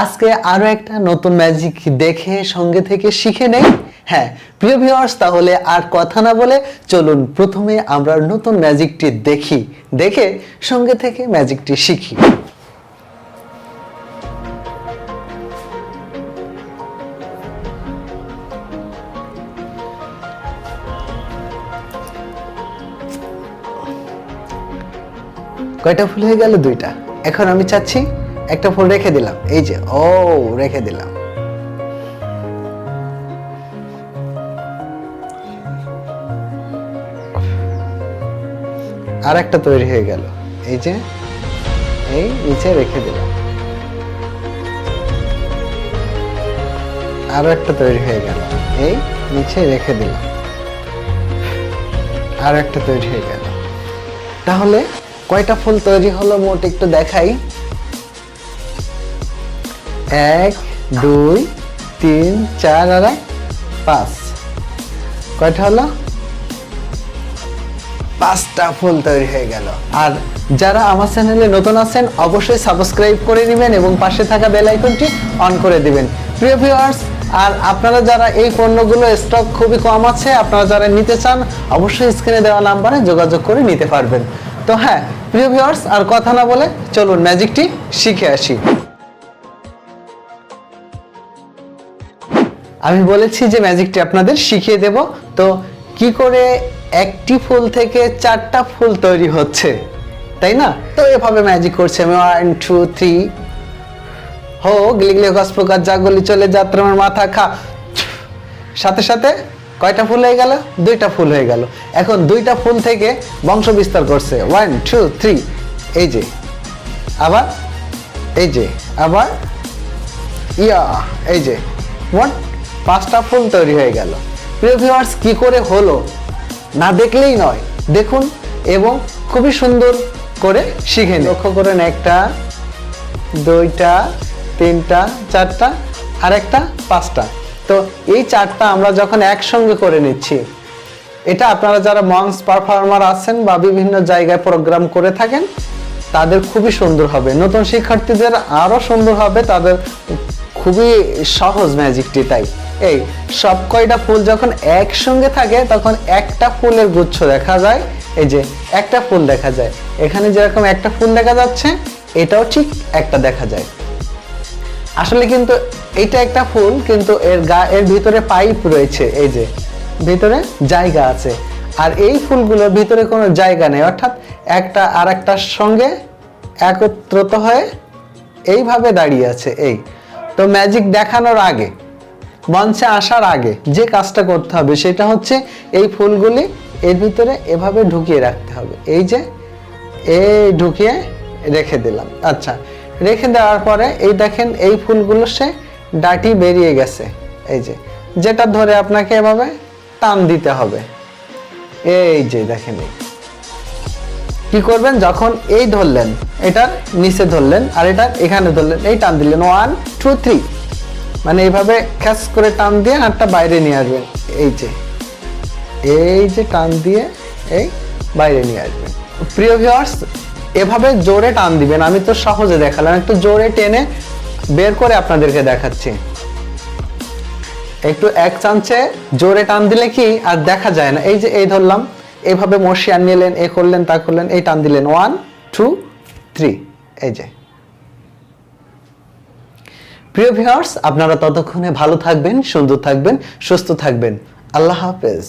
আজকে আরও একটা নতুন ম্যাজিক দেখে, সঙ্গে থেকে শিখে নেই। হ্যাঁ প্রিয় ভিউয়ার্স তাহলে আর কথা না বলে চলুন প্রথমে আমরা নতুন ম্যাজিকটি দেখি। দেখে সঙ্গে থেকে ম্যাজিকটি শিখি। কয়টা ফুল হয়ে গেল? দুইটা। এখন আমি চাচ্ছি একটা ফুল রেখে দিলাম, এই যে, ও, রেখে দিলাম। আর একটা তৈরি হয়ে গেল, এই যে, এই নিচে রেখে দিলাম। আরও একটা তৈরি হয়ে গেল, এই নিচে রেখে দিলাম। আর একটা তৈরি হয়ে গেল। তাহলে কয়টা ফুল তৈরি হলো মোট একটু দেখাই। এক, দুই, তিন, চার, আর পাঁচ। কয়টা হলো? পাঁচটা ফুল তৈরি হয়ে গেল। আর যারা আমার চ্যানেলে নতুন আছেন, অবশ্যই সাবস্ক্রাইব করে নেবেন এবং পাশে থাকা বেল আইকনটি অন করে দিবেন। প্রিয় ভিউয়ার্স আর আপনারা যারা এই পণ্যগুলো স্টক খুবই কম আছে, আপনারা যারা নিতে চান, অবশ্যই স্ক্রিনে দেওয়া নাম্বারে যোগাযোগ করে নিতে পারবেন। তো হ্যাঁ প্রিয় ভিউয়ার্স আর কথা না বলে চলুন ম্যাজিকটি শিখে আসি। আমি বলেছি যে ম্যাজিকটি আপনাদের শিখিয়ে দেব। তো কি করে একটি ফুল থেকে চারটা ফুল তৈরি হচ্ছে, তাই না? তো এভাবে ম্যাজিক করছে। আমি ওয়ান টু থ্রি হো গিলিগলি গাছ প্রকার যা গলি চলে যাত্রার মাথা, খা। সাথে সাথে কয়টা ফুল হয়ে গেল? দুইটা ফুল হয়ে গেল। এখন দুইটা ফুল থেকে বংশ বিস্তার করছে। ওয়ান টু থ্রি এই যে, আবার, এই যে, আবার, ইয়া, এই যে মোট পাঁচটা ফুল তৈরি হয়ে গেল। প্রিয় ভিউয়ার্স কি করে হলো? না দেখলেই নয়। দেখুন এবং খুবই সুন্দর করে শিখে। লক্ষ্য করেন একটা, দুইটা, তিনটা, চারটা আর একটা পাঁচটা। তো এই চারটা আমরা যখন একসঙ্গে করে নিচ্ছি, এটা আপনারা যারা মংস পারফর্মার আছেন বা বিভিন্ন জায়গায় প্রোগ্রাম করে থাকেন, তাদের খুবই সুন্দর হবে। নতুন শিক্ষার্থীদের আরও সুন্দর হবে, তাদের খুবই সহজ ম্যাজিকটি তাই। এই, সব কয়টা ফুল যখন একসঙ্গে থাকে, তখন একটা ফুলের গুচ্ছ দেখা যায়। এই যে, একটা ফুল দেখা যায়। এখানে যেরকম একটা ফুল দেখা যাচ্ছে, এটাও ঠিক একটা দেখা যায়। আসলে কিন্তু এটা একটা ফুল, কিন্তু এর গা, এর ভিতরে পাইপ রয়েছে, এই যে, ভিতরে জায়গা আছে। আর এই ফুলগুলোর ভিতরে কোনো জায়গা নেই, অর্থাৎ একটা আর একটার সঙ্গে একত্রিত হয়ে এইভাবে দাঁড়িয়ে আছে, এই। তো ম্যাজিক দেখানোর আগে মঞ্চে আসার আগে যে কাজটা করতে হবে সেটা হচ্ছে এই ফুলগুলি এর ভিতরে এভাবে ঢুকিয়ে রাখতে হবে। এই যে এই ঢুকিয়ে রেখে দিলাম। আচ্ছা রেখে দেওয়ার পরে এই দেখেন এই ফুলগুলো সে ডাটি বেরিয়ে গেছে। এই যে, যেটা ধরে আপনাকে এভাবে টান দিতে হবে। এই যে দেখেন কি করবেন? যখন এই ধরলেন, এটার নিচে ধরলেন আর এটা এখানে ধরলেন, এই টান দিলেন। ওয়ান টু থ্রি মানে এইভাবে খ্যাস করে টান দিয়ে হাতটা বাইরে নিয়ে আসবেন এই যে এই যে টান দিয়ে এই বাইরে নিয়ে আসবেন প্রিয় ভিউয়ার্স এভাবে জোরে টান দিবেন। আমি তো সহজে দেখালাম, একটু জোরে টেনে বের করে আপনাদেরকে দেখাচ্ছি। একটু এক চান্সে জোরে টান দিলে কি আর দেখা যায় না। এই যে, এই ধরলাম, এভাবে মশিয়ান নিলেন, এ করলেন, তা করলেন, এই টান দিলেন। ওয়ান টু থ্রি এই যে। প্রিয় ভিউয়ার্স আপনারা ততক্ষণে ভালো থাকবেন সুন্দর থাকবেন সুস্থ থাকবেন। আল্লাহ হাফেজ।